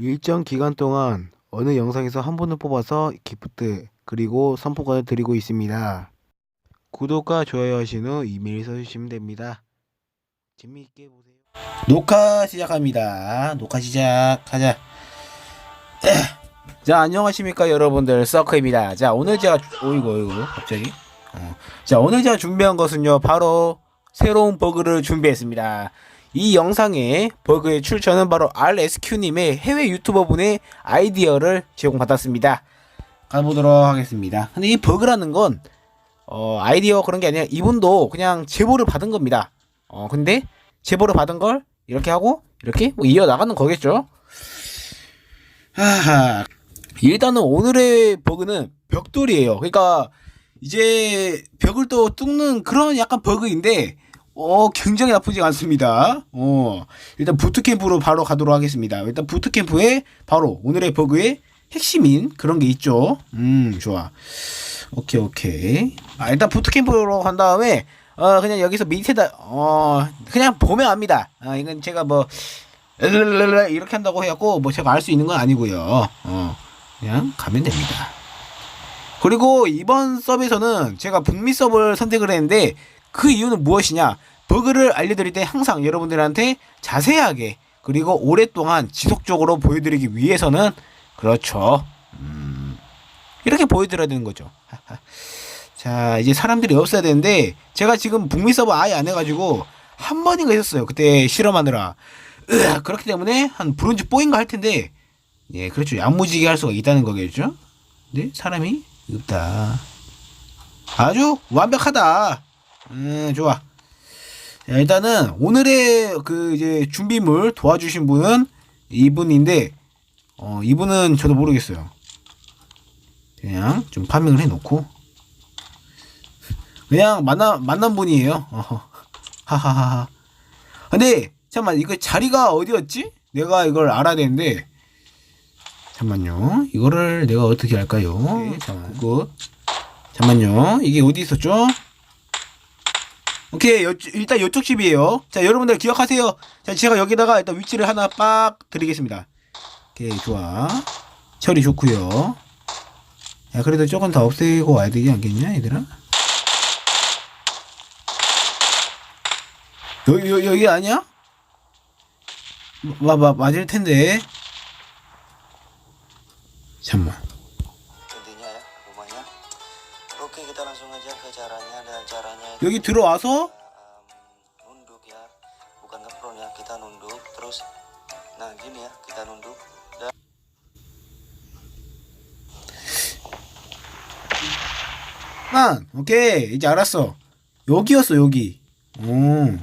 일정 기간 동안 어느 영상에서 한 분을 뽑아서 기프트 그리고 선풍권을 드리고 있습니다. 구독과 좋아요 하신 후 이메일 써주시면 됩니다. 재미있게 보세요. 녹화 시작합니다. 녹화 시작하자. 자 안녕하십니까 여러분들 서커입니다. 자 오늘 제가 오이고 오이고 갑자기. 어. 자 오늘 제가 준비한 것은요 바로 새로운 버그를 준비했습니다. 이 영상의 버그의 출처는 바로 RSQ님의 해외 유튜버분의 아이디어를 제공받았습니다. 가보도록 하겠습니다. 근데 이 버그라는 건, 어, 아이디어 그런 게 아니라 이분도 그냥 제보를 받은 겁니다. 어, 근데 제보를 받은 걸 이렇게 하고, 이렇게 뭐 이어나가는 거겠죠? 하하. 일단은 오늘의 버그는 벽돌이에요. 그러니까 이제 벽을 또 뚫는 그런 약간 버그인데, 어, 굉장히 나쁘지 않습니다. 어, 일단 부트캠프로 바로 가도록 하겠습니다. 일단 부트캠프에 바로 오늘의 버그의 핵심인 그런 게 있죠. 음, 좋아. 오케이, 오케이. 아, 일단 부트캠프로 간 다음에, 어, 그냥 여기서 밑에다, 어, 그냥 보면 압니다. 아, 이건 제가 뭐, 이렇게 한다고 해갖고, 뭐 제가 알 수 있는 건 아니고요. 어, 그냥 가면 됩니다. 그리고 이번 서비스는 제가 북미 서버를 선택을 했는데, 그 이유는 무엇이냐? 버그를 알려드릴 때 항상 여러분들한테 자세하게 그리고 오랫동안 지속적으로 보여드리기 위해서는 그렇죠. 음, 이렇게 보여드려야 되는 거죠. 자, 이제 사람들이 없어야 되는데 제가 지금 북미 서버 아예 안 해가지고 한 번인가 했었어요. 그때 실험하느라. 으악, 그렇기 때문에 한 브론즈 뽀인가 할 텐데 예, 그렇죠. 양무지게 할 수가 있다는 거겠죠. 근데 사람이 없다. 아주 완벽하다. 음, 좋아. 자, 일단은 오늘의 그 이제 준비물 도와주신 분은 이분인데 어 이분은 저도 모르겠어요. 그냥 좀 파밍을 해놓고 그냥 만나 만난 분이에요. 어허. 하하하하. 근데 잠깐만 이거 자리가 어디였지? 내가 이걸 알아야 되는데 잠만요. 이거를 내가 어떻게 할까요? 네, 잠깐. 그거 잠만요. 이게 어디 있었죠? 오케이 여, 일단 이쪽 집이에요. 자 여러분들 기억하세요. 자 제가 여기다가 일단 위치를 하나 빡 드리겠습니다. 오케이 좋아. 처리 좋고요. 야 그래도 조금 더 없애고 와야 되지 않겠냐 얘들아? 여기 여기, 여기 아니야? 마, 마, 맞을 텐데. 잠만 여기 들어와서 만 오케이 이제 알았어 여기였어 여기 오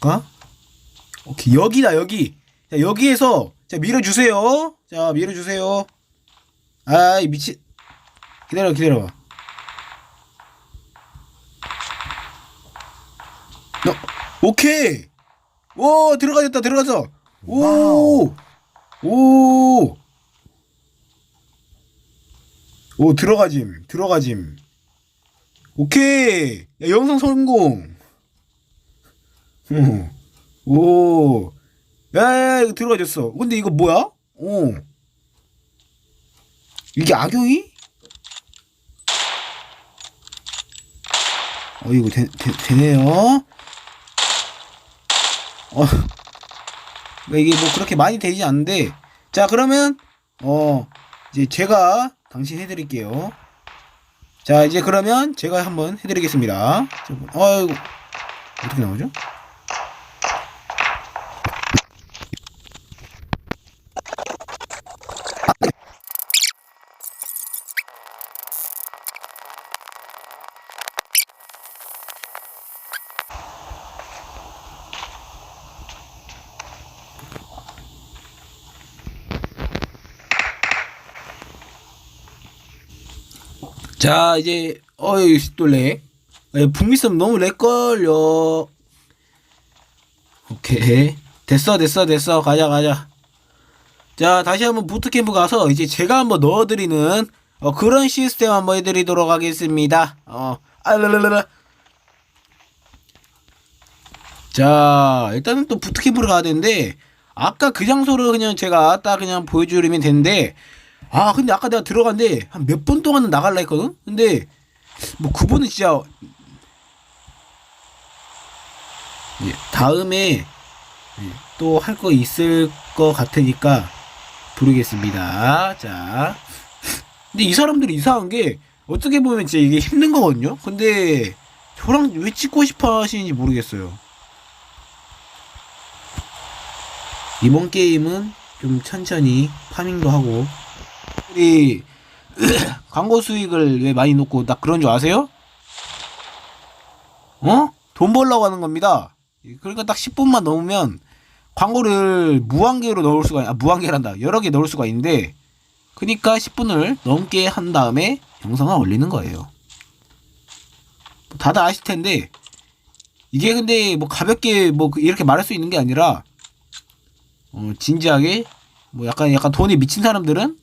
가? 오케이 여기다 여기 자 여기에서 자 밀어주세요 자 밀어주세요 아이 미친 기다려 기다려 너 오케이. 오 들어가졌다 들어가서. 오오. 오 들어가짐 들어가짐. 오케이. 야, 영상 성공. 어. 오. 야 야야 이거 들어가졌어. 근데 이거 뭐야? 어. 이게 악용이? 어 이거 되, 되, 되네요 어 이게 뭐 그렇게 많이 되지 않는데 자 그러면 어 이제 제가 당신 해드릴게요. 자, 이제 그러면 제가 한번 해드리겠습니다. 아이고, 어떻게 나오죠? 자, 이제, 어이, 또 렉. 예, 북미섬 너무 렉 걸려. 오케이. 됐어, 됐어, 됐어. 가자, 가자. 자, 다시 한번 부트캠프 가서 이제 제가 한번 넣어드리는 어, 그런 시스템 한번 해드리도록 하겠습니다. 어, 알랄랄라. 자, 일단은 또 부트캠프를 가야 되는데, 아까 그 장소를 그냥 제가 딱 그냥 보여주려면 되는데 아 근데 아까 내가 들어갔는데 한 몇 분 동안은 나갈라 했거든? 근데 뭐 그분은 진짜 예, 다음에 또 할 거 있을 거 같으니까 부르겠습니다. 자. 근데 이 사람들이 이상한 게 어떻게 보면 진짜 이게 힘든 거거든요? 근데 저랑 왜 찍고 싶어 하시는지 모르겠어요. 이번 게임은 좀 천천히 파밍도 하고 우리 광고 수익을 왜 많이 놓고 딱 그런 줄 아세요? 어? 돈 벌려고 하는 겁니다. 그러니까 딱 10분만 넘으면 광고를 무한개로 넣을 수가 아 무한개란다 여러 개 넣을 수가 있는데 그러니까 10분을 넘게 한 다음에 영상을 올리는 거예요. 다들 아실 텐데 이게 근데 뭐 가볍게 뭐 이렇게 말할 수 있는 게 아니라 어, 진지하게 뭐 약간 약간 돈이 미친 사람들은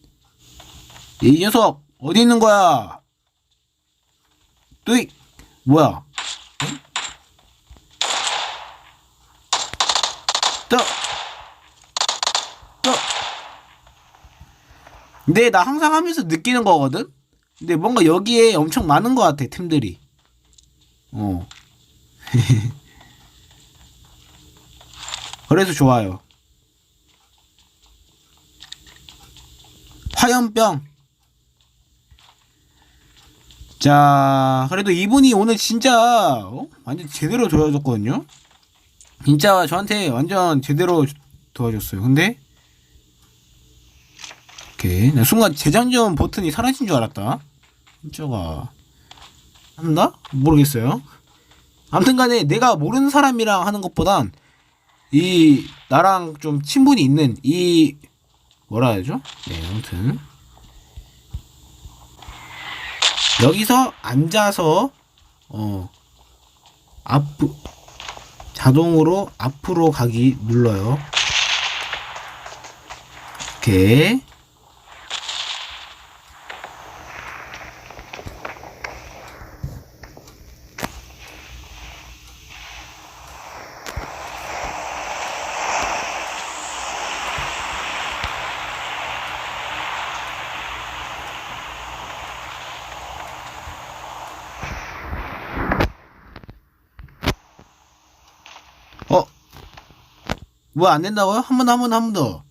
이 녀석 어디 있는 거야? 또이 뭐야? 응? 또 또. 근데 나 항상 하면서 느끼는 거거든. 근데 뭔가 여기에 엄청 많은 것 같아 팀들이. 어. 그래서 좋아요. 화염병. 자, 그래도 이분이 오늘 진짜 어? 완전 제대로 도와줬거든요. 진짜 저한테 완전 제대로 도와줬어요. 근데 오케이, 나 순간 재장전 버튼이 사라진 줄 알았다. 진짜가 한다? 모르겠어요. 아무튼간에 내가 모르는 사람이랑 하는 것보단 이 나랑 좀 친분이 있는 이 뭐라 해야죠? 네, 아무튼 여기서 앉아서 어 앞 자동으로 앞으로 가기 눌러요. 오케이. 뭐 안 된다고요? 한 번, 한 번, 한 번 더.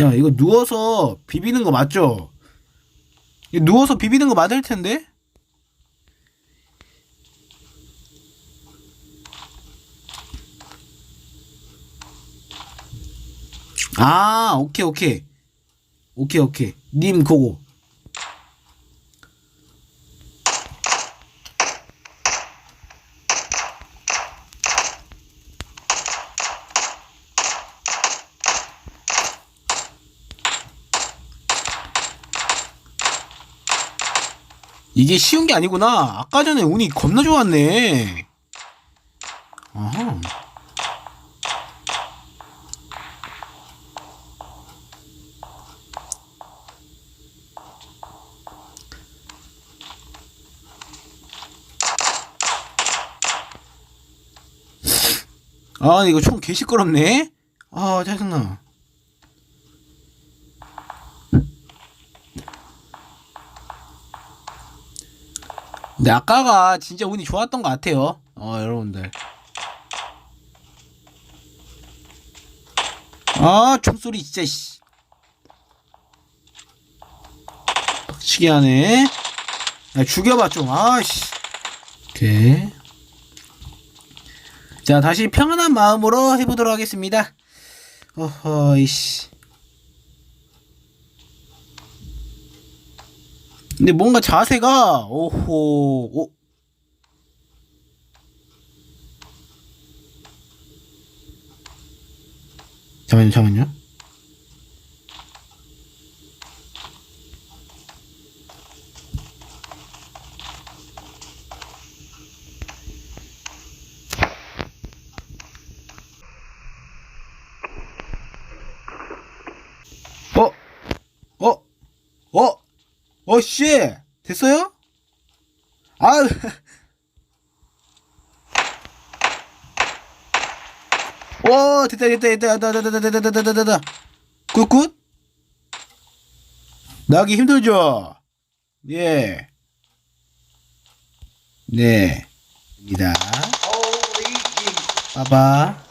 야, 이거 누워서 비비는 거 맞죠? 누워서 비비는 거 맞을 텐데? 아, 오케이, 오케이. 오케이, 오케이. 님, 그거. 이게 쉬운 게 아니구나. 아까 전에 운이 겁나 좋았네. 아 이거 총 개 시끄럽네? 아 짜증나. 근데 아까가 진짜 운이 좋았던 것 같아요. 어 여러분들. 아 총소리 진짜 씨. 빡치게 하네. 야 죽여봐 좀. 아씨. 오케이 자, 다시 평안한 마음으로 해보도록 하겠습니다. 어허, 이씨. 근데 뭔가 자세가, 오호, 오. 잠깐만요, 잠깐만요. 어 씨 됐어요? 아 와 됐다 됐다 됐다 됐다 됐다 됐다 됐다 됐다 됐다 굿굿 나기 힘들죠? 예. 네. 입니다. 봐봐.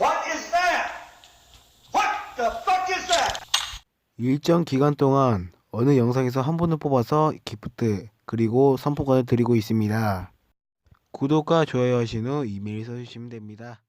일정 기간 동안 어느 영상에서 한 분을 뽑아서 기프트 그리고 선포권을 드리고 있습니다. 구독과 좋아요 하신 후 이메일 써주시면 됩니다.